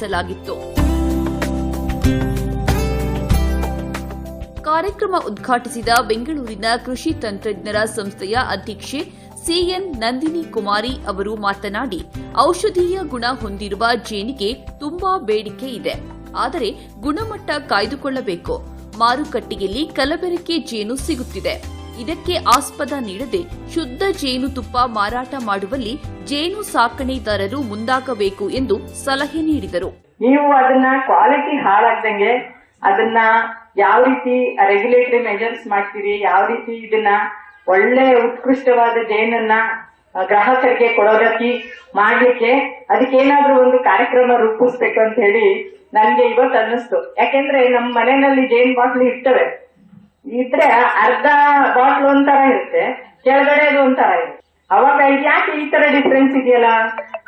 ಆಯೋಜಿಸಲಾಗಿತ್ತು ಕಾರ್ಯಕ್ರಮ ಉದ್ಘಾಟಿಸಿದ ಬೆಂಗಳೂರಿನ ಕೃಷಿ ತಂತ್ರಜ್ಞರ ಸಂಸ್ಥೆಯ ಅಧ್ಯಕ್ಷೆ ಸಿಎನ್ ನಂದಿನಿ ಕುಮಾರಿ ಅವರು ಮಾತನಾಡಿ, ಔಷಧೀಯ ಗುಣ ಹೊಂದಿರುವ ಜೇನಿಗೆ ತುಂಬಾ ಬೇಡಿಕೆ ಇದೆ. ಆದರೆ ಗುಣಮಟ್ಟ ಕಾಯ್ದುಕೊಳ್ಳಬೇಕು. ಮಾರುಕಟ್ಟೆಯಲ್ಲಿ ಕಲಬೆರಕೆ ಜೇನು ಸಿಗುತ್ತಿದೆ. ಇದಕ್ಕೆ ಆಸ್ಪದ ನೀಡದೆ ಶುದ್ಧ ಜೇನುತುಪ್ಪ ಮಾರಾಟ ಮಾಡುವಲ್ಲಿ ಜೇನು ಸಾಕಣೆದಾರರು ಮುಂದಾಗಬೇಕು ಎಂದು ಸಲಹೆ ನೀಡಿದರು. ನೀವು ಅದನ್ನ ಕ್ವಾಲಿಟಿ ಹಾಳಾಗ್ದಂಗೆ ಅದನ್ನ ಯಾವ ರೀತಿ ರೆಗ್ಯುಲೇಟರಿ ಮೆಜರ್ಸ್ ಮಾಡ್ತೀರಿ, ಯಾವ ರೀತಿ ಇದನ್ನ ಒಳ್ಳೆ ಉತ್ಕೃಷ್ಟವಾದ ಜೇನನ್ನ ಗ್ರಾಹಕರಿಗೆ ಕೊಡೋದಕ್ಕೆ ಮಾಡ್ಲಿಕ್ಕೆ ಅದಕ್ಕೇನಾದ್ರೂ ಒಂದು ಕಾರ್ಯಕ್ರಮ ರೂಪಿಸ್ಬೇಕು ಅಂತ ಹೇಳಿ ನನ್ಗೆ ಇವತ್ತು ಅನ್ನಿಸ್ತು. ಯಾಕೆಂದ್ರೆ ನಮ್ಮ ಮನೆಯಲ್ಲಿ ಜೇನ್ ಬಾಟ್ಲು ಇರ್ತವೆ. ಇದ್ರೆ ಅರ್ಧ ಬಾಟ್ಲ್ ಒಂಥರ ಇರುತ್ತೆ, ಕೆಳಗಡೆ ಅದು ಒಂಥರ ಇರುತ್ತೆ. ಅವಾಗ ಯಾಕೆ ಈ ತರ ಡಿಫ್ರೆನ್ಸ್ ಇದೆಯಲ್ಲ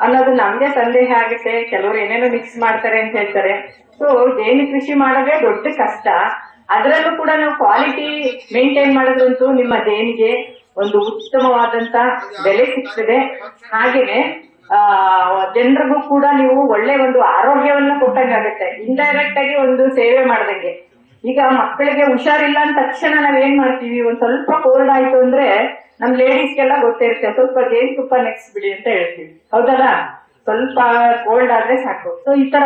ಅನ್ನೋದು ನಮ್ಗೆ ಸಂದೇಹ ಆಗುತ್ತೆ. ಕೆಲವರು ಏನೇನೋ ಮಿಕ್ಸ್ ಮಾಡ್ತಾರೆ ಅಂತ ಹೇಳ್ತಾರೆ. ಸೊ ಜೇನು ಕೃಷಿ ಮಾಡೋದೇ ದೊಡ್ಡ ಕಷ್ಟ. ಅದರಲ್ಲೂ ಕೂಡ ನಾವು ಕ್ವಾಲಿಟಿ ಮೇಂಟೈನ್ ಮಾಡೋದಂತೂ ನಿಮ್ಮ ಜೇನಿಗೆ ಒಂದು ಉತ್ತಮವಾದಂತ ಬೆಲೆ ಸಿಗ್ತದೆ. ಹಾಗೇನೆ, ಆ, ಜನರಿಗೂ ಕೂಡ ನೀವು ಒಳ್ಳೆ ಒಂದು ಆರೋಗ್ಯವನ್ನ ಕೊಟ್ಟಂಗಾಗುತ್ತೆ. ಇಂಡೈರೆಕ್ಟ್ ಆಗಿ ಒಂದು ಸೇವೆ ಮಾಡ್ದಂಗೆ. ಈಗ ಮಕ್ಕಳಿಗೆ ಹುಷಾರಿಲ್ಲ ಅಂದ ತಕ್ಷಣ ನಾವ್ ಏನ್ ಮಾಡ್ತೀವಿ? ಒಂದ್ ಸ್ವಲ್ಪ ಕೋಲ್ಡ್ ಆಯ್ತು ಅಂದ್ರೆ ನಮ್ ಲೇಡೀಸ್ಗೆಲ್ಲ ಗೊತ್ತಿರುತ್ತೆ, ಸ್ವಲ್ಪ ಜೇನುತುಪ್ಪ ನೆಕ್ಸ್ಟ್ ಬಿಡಿ ಅಂತ ಹೇಳ್ತೀವಿ. ಹೌದಲ್ಲ? ಸ್ವಲ್ಪ ಕೋಲ್ಡ್ ಆದ್ರೆ ಸಾಕು. ಸೊ ಈ ತರ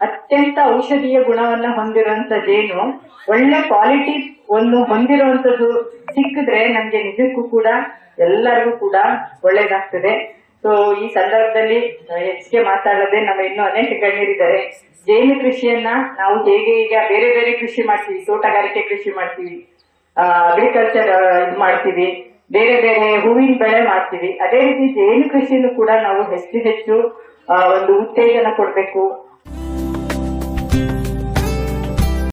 ಅತ್ಯಂತ ಔಷಧೀಯ ಗುಣವನ್ನ ಹೊಂದಿರುವಂತ ಜೇನು, ಒಳ್ಳೆ ಕ್ವಾಲಿಟಿ ಒಂದು ಹೊಂದಿರುವಂತದ್ದು ಸಿಕ್ಕಿದ್ರೆ ನಮ್ಗೆ ನಿಜಕ್ಕೂ ಕೂಡ ಎಲ್ಲರಿಗೂ ಕೂಡ ಒಳ್ಳೇದಾಗ್ತದೆ. ಸೊ ಈ ಸಂದರ್ಭದಲ್ಲಿ ಹೆಚ್ಚಿಗೆ ಮಾತಾಡದೆ ನಮ್ಮ ಇನ್ನೂ ಅನೇಕ ಗಣ್ಯರಿದ್ದಾರೆ. ಜೇನು ಕೃಷಿಯನ್ನ ನಾವು ಹೇಗೆ ಈಗ ಬೇರೆ ಬೇರೆ ಕೃಷಿ ಮಾಡ್ತೀವಿ, ತೋಟಗಾರಿಕೆ ಕೃಷಿ ಮಾಡ್ತೀವಿ ಅಗ್ರಿಕಲ್ಚರ್ ಇದು ಮಾಡ್ತೀವಿ, ಬೇರೆ ಬೇರೆ ಹೂವಿನ ಬೆಳೆ ಮಾಡ್ತೀವಿ. ಅದೇ ರೀತಿ ಜೇನು ಕೃಷಿನೂ ಕೂಡ ನಾವು ಹೆಚ್ಚು ಹೆಚ್ಚು ಒಂದು ಉತ್ತೇಜನ ಕೊಡ್ಬೇಕು.